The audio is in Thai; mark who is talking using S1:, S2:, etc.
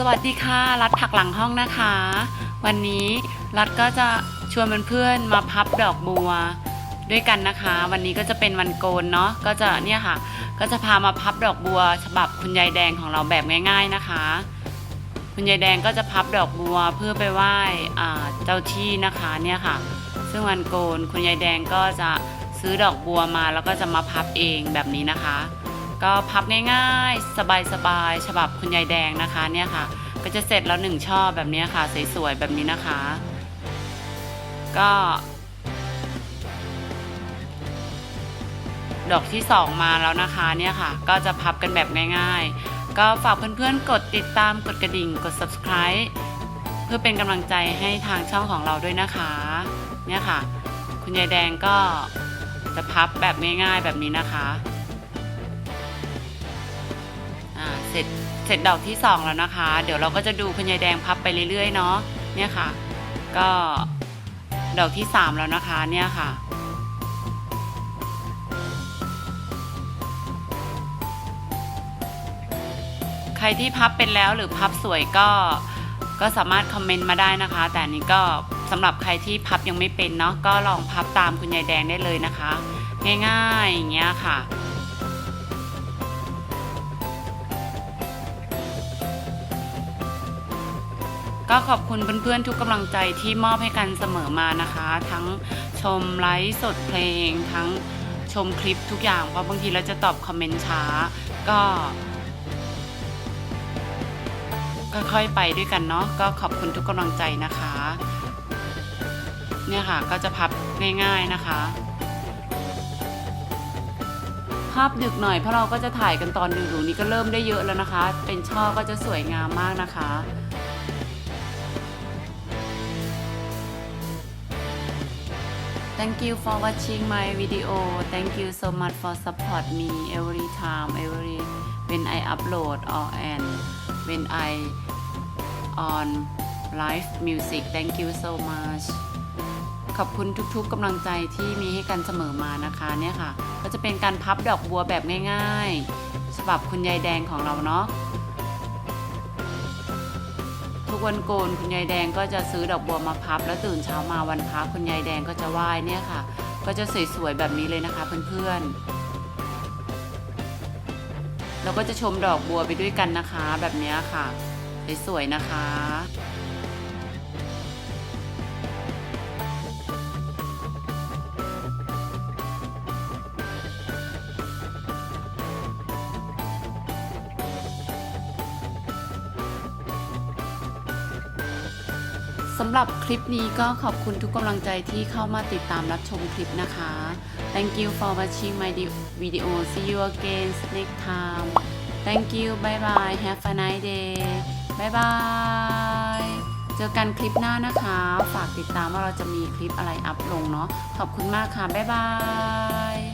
S1: สวัสดีค่ะ รัดผักหลังห้องนะคะ วันนี้รัดก็จะชวนเพื่อนๆมาพับดอกบัวด้วยกันนะคะ วันนี้ก็จะเป็นวันโกนเนาะก็จะเนี่ยค่ะ ก็จะพามาพับดอกบัว ฉบับคุณยายแดงของเราแบบง่าย ๆนะคะ คุณยายแดงก็จะพับดอกบัวเพื่อไปไหว้เจ้าที่นะคะเนี่ยค่ะ ซึ่งวันโกนคุณยายแดงก็จะซื้อดอกบัวมาแล้วก็จะมาพับเองแบบนี้นะคะ ก็พับง่ายๆ สบายๆฉบับคุณยายแดงนะคะเนี่ยค่ะ ก็จะเสร็จแล้วหนึ่งช่อแบบนี้ค่ะสวยๆแบบนี้นะคะ ก็ดอกที่สองมาแล้วนะคะเนี่ยค่ะ ก็จะพับกันแบบง่ายๆ ก็ฝากเพื่อนๆ กดติดตามกดกระดิ่งกด subscribe เพื่อเป็นกำลังใจให้ทางช่องของเราด้วยนะคะ เนี่ยค่ะ คุณยายแดงก็จะพับแบบง่ายๆแบบนี้นะคะ ร็จเสร็จดอกที่สองแล้วนะคะ เดี๋ยวเราก็จะดูคุณยายแดงพับไปเรื่อยๆเนาะเนี่ยค่ะ ก็ดอกที่สามแล้วนะคะเนี่ยค่ะ ใครที่พับเป็นแล้วหรือพับสวยก็ก็สามารถคอมเมนต์มาได้นะคะ แต่นนี้ก็สำหรับใครที่พับยังไม่เป็นเนาะก็ลองพับตามคุณยายแดงได้เลยนะคะ ง่ายๆอย่างเงี้ยค่ะ ก็ขอบคุณเพื่อนๆทุกกำลังใจที่มอบให้กันเสมอมานะคะ ทั้งชมไลฟ์สดเพลง ทั้งชมคลิปทุกอย่างเพราะบางทีเราจะตอบคอมเมนต์ช้า ก็ค่อยๆไปด้วยกันเนาะก็ขอบคุณทุกกำลังใจนะคะ เนี่ยค่ะก็จะพับง่าย ๆนะคะภาพดึกหน่อยเพราะเราก็จะถ่ายกันตอนดึกๆนี้ก็เริ่มได้เยอะแล้วนะคะ เป็นช่อก็จะสวยงามมากนะคะ Thank you for watching my video. Thank you so much for support me every time, every when I upload or and when I on live music. Thank you so much. ขอบคุณทุกๆกำลังใจที่มีให้กันเสมอมานะคะเนี่ยค่ะ ก็จะเป็นการพับดอกบัวแบบง่ายๆฉบับคุณยายแดงของเราเนาะ วันโกนคุณยายแดงก็จะซื้อดอกบัวมาพับ แล้วตื่นเช้ามาวันพระคุณยายแดงก็จะไหว้เนี่ยค่ะ ก็จะสวยๆแบบนี้เลยนะคะเพื่อนๆเราก็จะชมดอกบัวไปด้วยกันนะคะ แบบนี้ค่ะสวยๆนะคะ สำหรับคลิปนี้ก็ขอบคุณทุกกำลังใจที่เข้ามาติดตามรับชมคลิปนะคะ Thank you for watching my video see you again next time Thank you bye bye have a nice day bye bye เจอกันคลิปหน้านะคะ ฝากติดตามว่าเราจะมีคลิปอะไรอัพลงเนาะขอบคุณมากค่ะ บ๊ายบาย